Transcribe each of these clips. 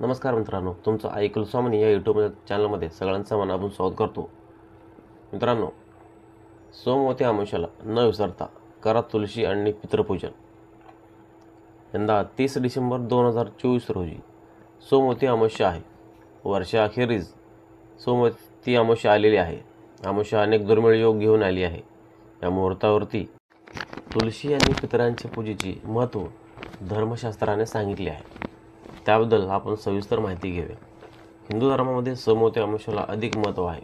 नमस्कार मित्रांनो तुमचं ऐकल स्वामी या यूट्यूब चॅनलमध्ये सगळ्यांचं मनापासून स्वागत करतो. मित्रांनो सोमवती आमुष्याला न विसरता करा तुलसी आणि पितृपूजन. यंदा तीस डिसेंबर दोन हजार चोवीस रोजी सोमवती अमावस्या आहे. वर्षाअखेरीज सोमवती अमावस्या आलेली आहे. अमावस्या अनेक दुर्मिळ योग घेऊन आली आहे. या मुहूर्तावरती तुलसी आणि पितरांच्या पूजेची महत्त्व धर्मशास्त्राने सांगितले आहे. त्याबद्दल आपण सविस्तर माहिती घेऊया. हिंदू धर्मामध्ये सोमवती अमावस्याला अधिक महत्त्व आहे.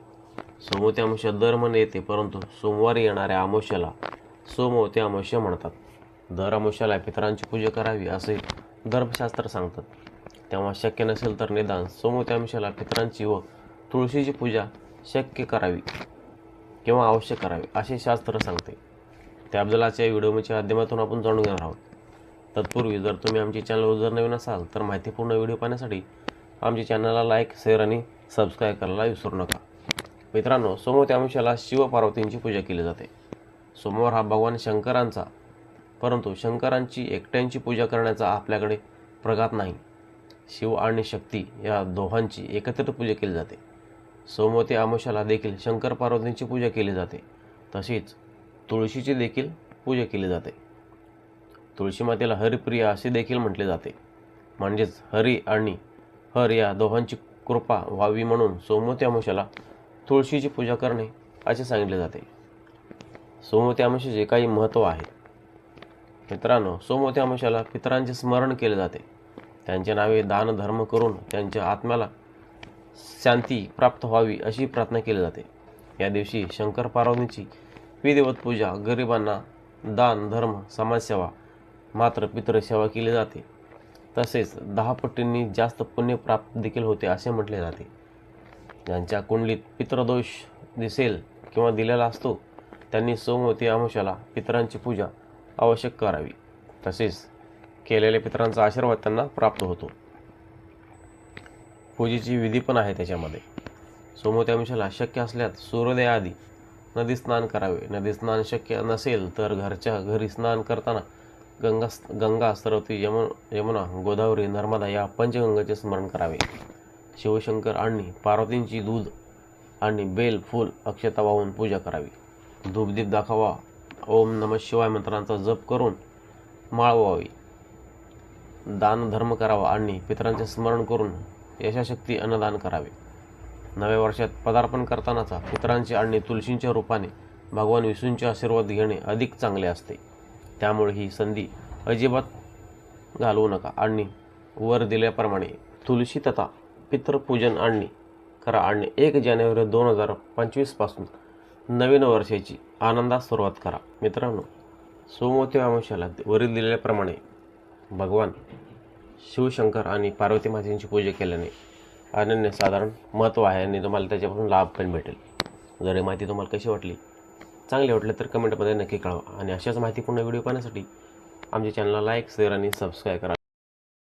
सोमवती अमावस्या दर महिने येते परंतु सोमवारी येणाऱ्या अमावस्याला सोमवती अमावस्या म्हणतात. दर अमावस्याला पितरांची पूजा करावी असे धर्मशास्त्र सांगतात. तेव्हा शक्य नसेल तर निदान सोमवती अमावस्याला पितरांची व तुळशीची पूजा शक्य करावी किंवा अवश्य करावी असे शास्त्र सांगते. त्याबद्दलच्या व्हिडिओच्या माध्यमातून आपण जाणून घेणार आहोत. तत्पूर्वी जर तुम्ही आमच्या चॅनलवर जर नवीन असाल तर माहितीपूर्ण व्हिडिओ पाहण्यासाठी आमच्या चॅनलला लाईक शेअर आणि सबस्क्राईब करायला विसरू नका. मित्रांनो सोमवती अंशाला शिवपार्वतींची पूजा केली जाते. सोमवार हा भगवान शंकरांचा परंतु शंकरांची एकट्यांची पूजा करण्याचा आपल्याकडे प्रघात नाही. शिव आणि शक्ती या दोहांची एकत्रित पूजा केली जाते. सोमवती अमावस्याला देखील शंकर पार्वतींची पूजा केली जाते. तशीच तुळशीची देखील पूजा केली जाते. तुळशी मातेला हरिप्रिया असे देखील म्हटले जाते. म्हणजेच हरी आणि हर या दोघांची कृपा व्हावी म्हणून सोमवती अमावस्याला तुळशीची पूजा करणे असे सांगितले जाते. सोमवती अमावस्याचे काही महत्त्व आहे. मित्रांनो सोमवती अमावस्याला पितरांचे स्मरण केले जाते. त्यांचे नावे दान धर्म करून त्यांच्या आत्म्याला शांती प्राप्त व्हावी अशी प्रार्थना केली जाते. या दिवशी शंकर पार्वतीची विधिवत पूजा गरिबांना दान धर्म समाजसेवा मात्र पितृसेवा केली जाते. तसेच दहा पटींनी जास्त पुण्य प्राप्त देखील होते असे म्हटले जाते. ज्यांच्या कुंडलीत पितृदोष दिसेल किंवा दिलेला असतो त्यांनी सोमवती अमावस्याला पितरांची पूजा आवश्यक करावी. तसेच केलेल्या पितरांचा आशीर्वाद त्यांना प्राप्त होतो. पूजेची विधी पण आहे त्याच्यामध्ये. सोमवती अमावस्याला शक्य असल्यास सूर्योदयाआधी नदी स्नान करावे. नदी स्नान शक्य नसेल तर घरच्या घरी स्नान करताना गंगा गंगा सरस्वती यमुन यमुना गोदावरी नर्मदा या पंचगंगाचे स्मरण करावे. शिवशंकर आणि पार्वतींची दूध आणि बेल फूल अक्षता वाहून पूजा करावी. धूपदीप दाखवा. ओम नम शिवाय मंत्रांचा जप करून माळ व्हावी. दान धर्म करावा आणि पितरांचे स्मरण करून यशाशक्ती अन्नदान करावे. नव्या वर्षात पदार्पण करतानाचा पितरांचे आणि तुलसींच्या रूपाने भगवान विष्णूंचे आशीर्वाद घेणे अधिक चांगले असते. त्यामुळे ही संधी अजिबात घालवू नका. आणि वर दिल्याप्रमाणे तुलसी तथा पितृपूजन आणणे करा आणि एक जानेवारी दोन हजार पंचवीसपासून नवीन वर्षाची आनंदात सुरुवात करा. मित्रांनो सोमवती अमावश्याला वरील दिलेल्याप्रमाणे भगवान शिवशंकर आणि पार्वती मातेची पूजा केल्याने अनन्यसाधारण महत्त्व आहे आणि तुम्हाला त्याच्यापासून लाभ पण भेटेल. जर ही माहिती तुम्हाला कशी वाटली चांगले वाटले तर कमेंटमध्ये नक्की कळवा. आणि अशाच माहितीपूर्ण व्हिडिओ पाहण्यासाठी आमच्या चॅनलला लाईक शेअर आणि सबस्क्राईब करा.